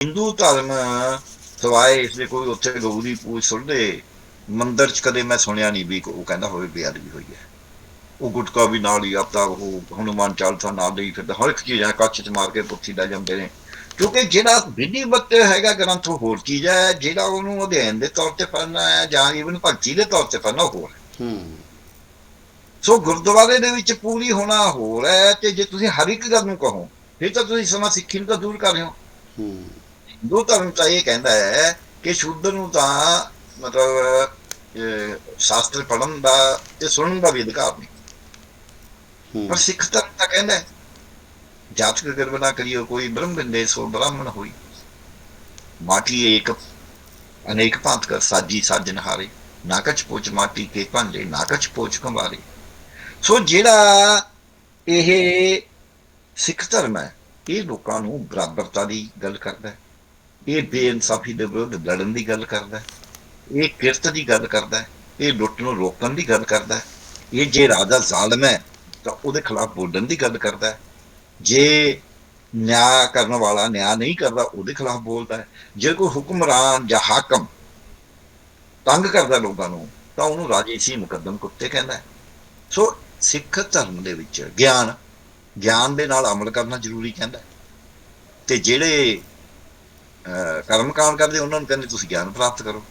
ਹਿੰਦੂ ਧਰਮ ਸਵਾਏ ਇਸ ਦੇ ਕੋਈ ਉੱਥੇ ਗਊ ਦੀ ਪੂਜ ਸੁਣਦੇ ਮੰਦਿਰ ਚ ਕਦੇ ਮੈਂ ਸੁਣਿਆ ਨਹੀਂ ਵੀ ਉਹ ਕਹਿੰਦਾ ਹੋਵੇ ਬੇਅਦਬੀ ਹੋਈ ਹੈ। ਉਹ ਗੁਟਕਾ ਵੀ ਨਾਲ ਹੀ ਆਪਦਾ ਉਹ ਹਨੂਮਾਨ ਚਾਲੀਸਾ ਨਾਲ ਲਈ ਫਿਰਦਾ। ਹਰ ਇੱਕ ਚੀਜ਼ ਹੈ ਕੱਚ ਚ ਮਾਰ ਕੇ ਪੁੱਥੀ ਲੈ ਜਾਂਦੇ ਨੇ। ਕਿਉਂਕਿ ਜਿਹੜਾ ਵਿਧੀਵਤ ਹੈਗਾ ਗ੍ਰੰਥ ਉਹ ਹੋਰ ਚੀਜ਼ ਹੈ ਜਿਹੜਾ ਉਹਨੂੰ ਅਧਿਐਨ ਦੇ ਤੌਰ ਤੇ ਪੜ੍ਹਨਾ ਹੈ ਜਾਂ ਈਵਨ ਭਗਤੀ ਦੇ ਤੌਰ ਤੇ ਪੜ੍ਹਨਾ ਉਹ ਹੋਰ ਹੈ। ਹੂੰ। ਸੋ ਗੁਰਦੁਆਰੇ ਦੇ ਵਿੱਚ ਪੂਰੀ ਹੋਣਾ ਹੋਰ ਹੈ ਤੇ ਜੇ ਤੁਸੀਂ ਹਰ ਇੱਕ ਗੱਲ ਨੂੰ ਕਹੋ ਫਿਰ ਤਾਂ ਤੁਸੀਂ ਸਮਾਂ ਸਿੱਖੀ ਨੂੰ ਤਾਂ ਦੂਰ ਕਰ ਰਹੇ ਹੋ। ਹੂੰ। ਹਿੰਦੂ ਧਰਮ ਤਾਂ ਇਹ ਕਹਿੰਦਾ ਹੈ ਕਿ ਸ਼ੂਦਰ ਨੂੰ ਤਾਂ ਮਤਲਬ ਸ਼ਾਸਤਰ ਪੜ੍ਹਨ ਦਾ ਤੇ ਸੁਣਨ ਦਾ ਵੀ ਅਧਿਕਾਰ ਨਹੀਂ ਪਰ ਸਿੱਖ ਧਰਮ ਤਾਂ ਕਹਿੰਦਾ ਹੈ ਜਾਤਕ ਗਰਬ ਨਾ ਕਰਿਓ ਕੋਈ ਬ੍ਰਹਮ ਬਿੰਦੇ ਸੋ ਬ੍ਰਾਹਮਣ ਹੋਈ ਮਾਟੀ ਏਕ ਅਨੇਕ ਭਾਂਤ ਕਰ ਸਾਜੀ ਸਾਜਨ ਹਾਰੇ ਨਾਕਚ ਪੋਚ ਮਾਟੀ ਕੇ ਭਾਂਡੇ ਨਾਕਚ ਪੋਚ ਕੰਵਾਰੇ ਸੋ ਜਿਹੜਾ ਇਹ ਸਿੱਖ ਧਰਮ ਹੈ ਇਹ ਲੋਕਾਂ ਨੂੰ ਬਰਾਬਰਤਾ ਦੀ ਗੱਲ ਕਰਦਾ ਹੈ ਇਹ ਬੇਇਨਸਾਫੀ ਦੇ ਵਿਰੁੱਧ ਲੜਨ ਦੀ ਗੱਲ ਕਰਦਾ ਹੈ, ਇਹ ਕਿਰਤ ਦੀ ਗੱਲ ਕਰਦਾ ਹੈ, ਇਹ ਲੁੱਟ ਨੂੰ ਰੋਕਣ ਦੀ ਗੱਲ ਕਰਦਾ ਹੈ, ਇਹ ਜੇ ਰਾਜਾ ਜ਼ਾਲਮ ਹੈ ਤਾਂ ਉਹਦੇ ਖਿਲਾਫ ਬੋਲਣ ਦੀ ਗੱਲ ਕਰਦਾ ਹੈ। ਜੇ ਨਿਆਂ ਕਰਨ ਵਾਲਾ ਨਿਆਂ ਨਹੀਂ ਕਰਦਾ, ਉਹਦੇ ਖਿਲਾਫ ਬੋਲਦਾ ਹੈ। ਜੇ ਕੋਈ ਹੁਕਮਰਾਨ ਜਾਂ ਹਾਕਮ ਤੰਗ ਕਰਦਾ ਲੋਕਾਂ ਨੂੰ, ਤਾਂ ਉਹਨੂੰ ਰਾਜੇਸੀ ਮੁਕੱਦਮ ਕੁੱਤੇ ਕਹਿੰਦਾ ਹੈ। ਸੋ ਸਿੱਖ ਧਰਮ ਦੇ ਵਿੱਚ ਗਿਆਨ ਗਿਆਨ ਦੇ ਨਾਲ ਅਮਲ ਕਰਨਾ ਜ਼ਰੂਰੀ ਕਹਿੰਦਾ ਹੈ। ਤੇ ਜਿਹੜੇ ਅਹ, ਕਰਮਕਾਂਡ ਕਰਦੇ ਉਹਨਾਂ ਨੂੰ ਕਹਿੰਦੇ ਤੁਸੀਂ ਗਿਆਨ ਪ੍ਰਾਪਤ ਕਰੋ।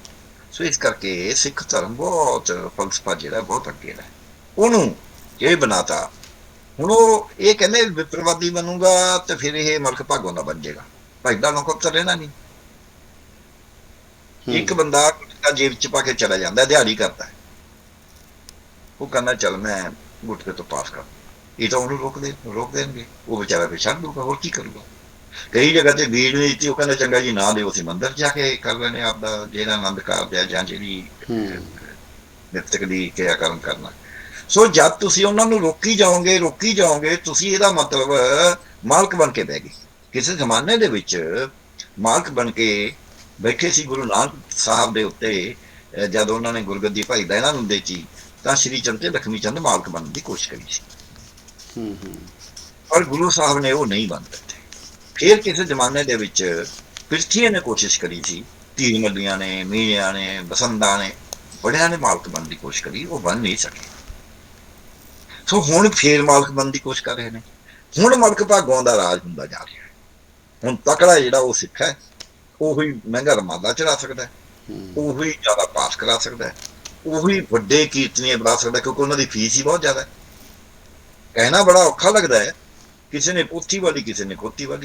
ਸੋ ਇਸ ਕਰਕੇ ਸਿੱਖ ਧਰਮ ਬਹੁਤ ਫਲਸਫਾ ਜਿਹੜਾ ਬਹੁਤ ਅੱਗੇ ਹੈ। ਉਹਨੂੰ ਇਹ ਬਣਾਤਾ। ਹੁਣ ਉਹ ਇਹ ਕਹਿੰਦੇ ਵਿਪਰਵਾਦੀ ਬਣੂਗਾ ਤੇ ਫਿਰ ਇਹ ਮਲਕ ਭਾਗੋਂ ਦਾ ਬਣ ਜਾਏਗਾ। ਭਾਈਦਾ ਲੋਕਾਂ ਤਾਂ ਰਹਿਣਾ ਨਹੀਂ। ਇੱਕ ਬੰਦਾ ਗੁਟਕਾ ਜੇਬ ਚ ਪਾ ਕੇ ਚਲਾ ਜਾਂਦਾ ਦਿਹਾੜੀ ਕਰਦਾ। ਉਹ ਕਹਿੰਦਾ ਚੱਲ ਮੈਂ ਗੁਟਕੇ ਤੋਂ ਪਾਸ ਕਰ ਇਹ ਤਾਂ ਉਹਨੂੰ ਰੋਕ ਦੇ ਰੋਕ ਦੇਣਗੇ। ਉਹ ਵਿਚਾਰਾ ਫਿਰ ਛੱਡ ਦੂਗਾ ਹੋਰ ਕੀ ਕਰੂਗਾ? ਕਈ ਜਗ੍ਹਾ ਤੇ ਬੀੜ ਨਹੀਂ ਦਿੱਤੀ ਉਹ ਕਹਿੰਦਾ ਚੰਗਾ ਜੀ ਨਾ ਦਿਓ ਅਸੀਂ ਮੰਦਰ ਜਾ ਕੇ ਕਰ ਲੈਣੇ ਆਪਦਾ ਜਿਹੜਾ ਆਨੰਦ ਕਾਰਜ ਹੈ ਜਾਂ ਜਿਹੜੀ ਨਿਤਕ ਦੀ ਕਿਰਿਆ ਕਰਮ ਕਰਨਾ। ਸੋ ਜਦ ਤੁਸੀਂ ਉਹਨਾਂ ਨੂੰ ਰੋਕੀ ਜਾਓਗੇ ਰੋਕੀ ਜਾਓਗੇ ਤੁਸੀਂ ਇਹਦਾ ਮਤਲਬ ਮਾਲਕ ਬਣ ਕੇ ਬਹਿ ਗਏ। ਕਿਸੇ ਜ਼ਮਾਨੇ ਦੇ ਵਿੱਚ ਮਾਲਕ ਬਣ ਕੇ ਬੈਠੇ ਸੀ ਗੁਰੂ ਨਾਨਕ ਸਾਹਿਬ ਦੇ ਉੱਤੇ ਜਦ ਉਹਨਾਂ ਨੇ ਗੁਰਗੱਦੀ ਭਾਈ ਦਾ ਇਹਨਾਂ ਨੂੰ ਦੇਤੀ ਤਾਂ ਸ਼੍ਰੀ ਚੰਦ ਤੇ ਲਖਮੀ ਚੰਦ ਮਾਲਕ ਬਣਨ ਦੀ ਕੋਸ਼ਿਸ਼ ਕਰੀ ਸੀ। ਹੂੰ ਹੂੰ। ਪਰ ਗੁਰੂ ਸਾਹਿਬ ਨੇ ਉਹ ਨਹੀਂ ਬਣ ਦਿੱਤੇ ਫਿਰ ਕਿਸੇ ਜ਼ਮਾਨੇ ਦੇ ਵਿੱਚ ਪਿਰਥੀਏ ਨੇ ਕੋਸ਼ਿਸ਼ ਕਰੀ ਸੀ। ਧੀਰ ਮੱਲੀਆਂ ਨੇ ਮੀਆਂ ਨੇ ਬਸੰਤਾਂ ਨੇ ਬੜਿਆਂ ਨੇ ਮਾਲਕ ਬਣਨ ਦੀ ਕੋਸ਼ਿਸ਼ ਕਰੀ ਉਹ ਬਣ ਨਹੀਂ ਸਕੇ। ਸੋ ਹੁਣ ਫੇਰ ਮਾਲਕ ਬਣਨ ਦੀ ਕੋਸ਼ਿਸ਼ ਕਰ ਰਹੇ ਨੇ। ਹੁਣ ਮਲਕ ਭਾਗੋਂ ਦਾ ਰਾਜ ਹੁੰਦਾ ਜਾ ਰਿਹਾ ਹੈ। ਹੁਣ ਤਕੜਾ ਜਿਹੜਾ ਉਹ ਸਿੱਖ ਹੈ ਉਹ ਹੀ ਮਹਿੰਗਾ ਰਮਾਦਾ ਚੜਾ ਸਕਦਾ ਹੈ। ਉਹ ਹੀ ਜ਼ਿਆਦਾ ਪਾਸ ਕਰਾ ਸਕਦਾ ਹੈ। ਉਹ ਹੀ ਵੱਡੇ ਕੀਰਤਨੀਏ ਬਣਾ ਸਕਦਾ ਕਿਉਂਕਿ ਉਹਨਾਂ ਦੀ ਫੀਸ ਹੀ ਬਹੁਤ ਜ਼ਿਆਦਾ ਹੈ। ਕਹਿਣਾ ਬੜਾ ਔਖਾ ਲੱਗਦਾ ਹੈ ਕਿਸੇ ਨੇ ਪੋਥੀ ਵਾਲੀ ਕਿਸੇ ਨੇ ਖੋਤੀ ਵਾਲੀ।